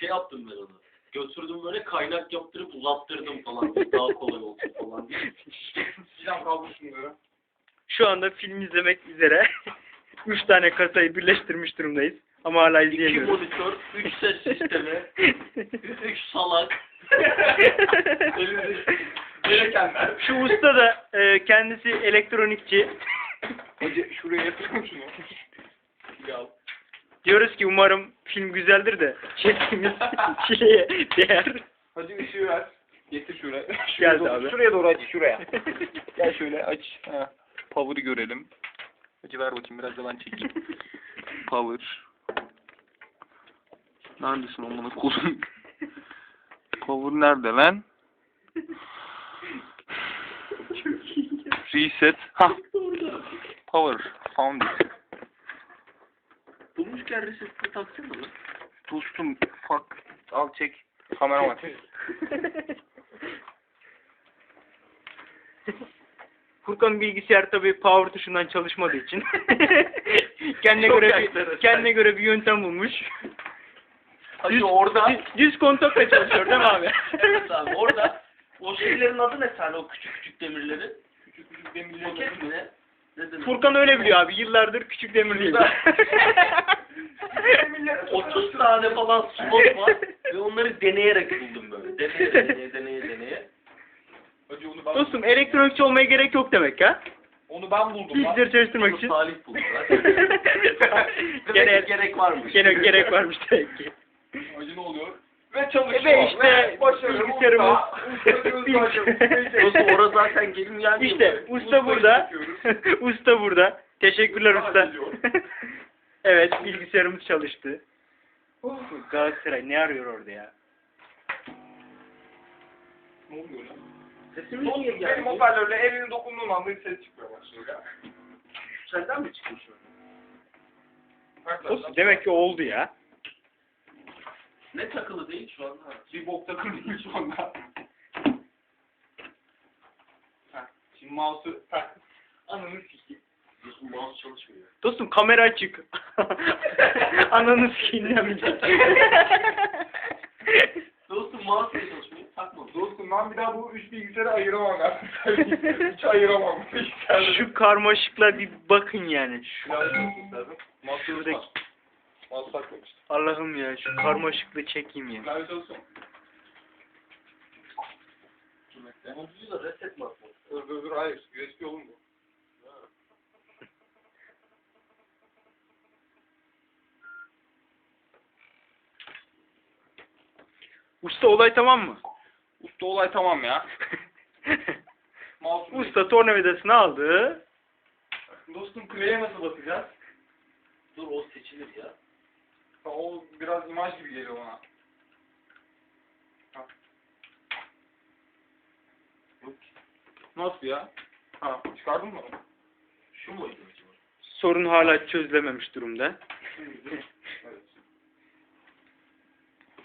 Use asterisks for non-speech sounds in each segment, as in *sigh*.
Şey yaptım ben onu. Götürdüm böyle kaynak yaptırıp uzattırdım falan. Daha kolay olsun falan diye. Sinan kaldır şunları. Şu anda film izlemek üzere. *laughs* Üç tane kasayı birleştirmiş durumdayız. Ama hala İki izleyemiyoruz. monitör, üç ses sistemi, *laughs* üç salak. *laughs* Elinde gerekenler. Şu usta da e, kendisi elektronikçi. Hacı şuraya yatırım şunu. Ya. Diyoruz ki umarım film güzeldir de çektiğimiz *laughs* çileye değer. Hacı ışığı ver. Getir *laughs* şuraya. Geldi doğru, abi. Şuraya doğru hacı şuraya. *laughs* Gel şöyle aç. Ha. Power'ı görelim. Hacı ver bakayım biraz da ben çekeyim. Power. Neredesin amına kolum? Power nerede lan? Reset. Ha. Power. Found it. Bulmuşken reseptini taksana lan. Dostum fuck. Al çek. Kameraman. *laughs* Furkan bilgisayar tabii power tuşundan çalışmadığı için *laughs* kendine Çok göre bir, kendine göre bir yöntem bulmuş. Hacı Düz, orada... düz, düz kontakla çalışıyor değil mi abi? *laughs* evet abi orada o şeylerin adı ne sen o küçük küçük demirleri? Küçük küçük demirleri. Soket mi ne? Demek? Furkan öyle biliyor abi. Yıllardır küçük demir değil. 30 tane falan slot var ve onları deneyerek buldum böyle. Deneye deneye deneye deneye. Onu ben, Dostum elektronikçi olmaya gerek yok demek ha. onu ben buldum lan. Bilgisayarı çalıştırmak Bunu için. Salih buldu. *laughs* Gene- Gerek, gerek varmış. Gene gerek varmış demek ki. Ve çalışıyor. Ve işte başarılı bilgisayarımız. usta. Orada zaten gelin gelmiyor. İşte usta burada. *laughs* usta burada. Teşekkürler usta. *laughs* evet bilgisayarımız çalıştı. Galatasaray ne arıyor orada ya? Ne oluyor lan? Sesimiz niye benim geldi? hoparlörle elini dokunduğun anda ses çıkmıyor başlıyor ya. Senden mi çıkmış o? Demek ki oldu ya. Ne takılı değil şu an? Ha. Bir bok takım değil şu anda. Heh, Şimdi mouse'u tak. Ananı sikeyim. Dostum mouse çalışmıyor. Dostum kamera açık. *laughs* Ananı sikeyimlenmeyecek. *laughs* Dostum mouse niye çalışmıyor? Takma. Dostum ben bir daha bu üç bilgisayarı ayıramam ben. *laughs* Hiç ayıramam bu bilgisayarları. Şu karmaşıkla bir bakın yani. Şu, Biraz dostum lazım. Mouse Şuradaki- çalışmaz. Takmamıştım. Allah'ım ya şu karmaşıkla çekeyim ya. Klavye çalışıyor mu? Da reset mi atmak? Dur dur dur hayır. USB oğlum bu. *laughs* Usta olay tamam mı? Usta olay tamam ya. *laughs* Mouse Usta tornavidasını aldı. Dostum play'e nasıl basacağız? Dur o seçilir ya. O biraz imaj gibi geliyor bana. Nasıl ya? Ha, çıkardın mı? Şu muydu acaba? Sorun hala çözülememiş durumda. Evet.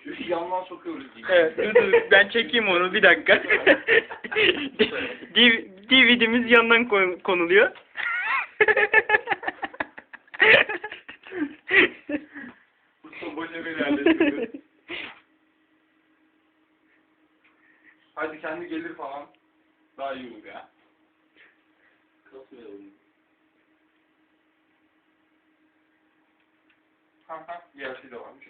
Şu yandan sokuyoruz diye. Evet, dur dur ben çekeyim onu bir dakika. *laughs* DVD'miz yandan kon- konuluyor. *laughs* Hadi kendi gelir falan. Daha iyi olur ya. Kasmayalım. Ha ha. Şey de varmış.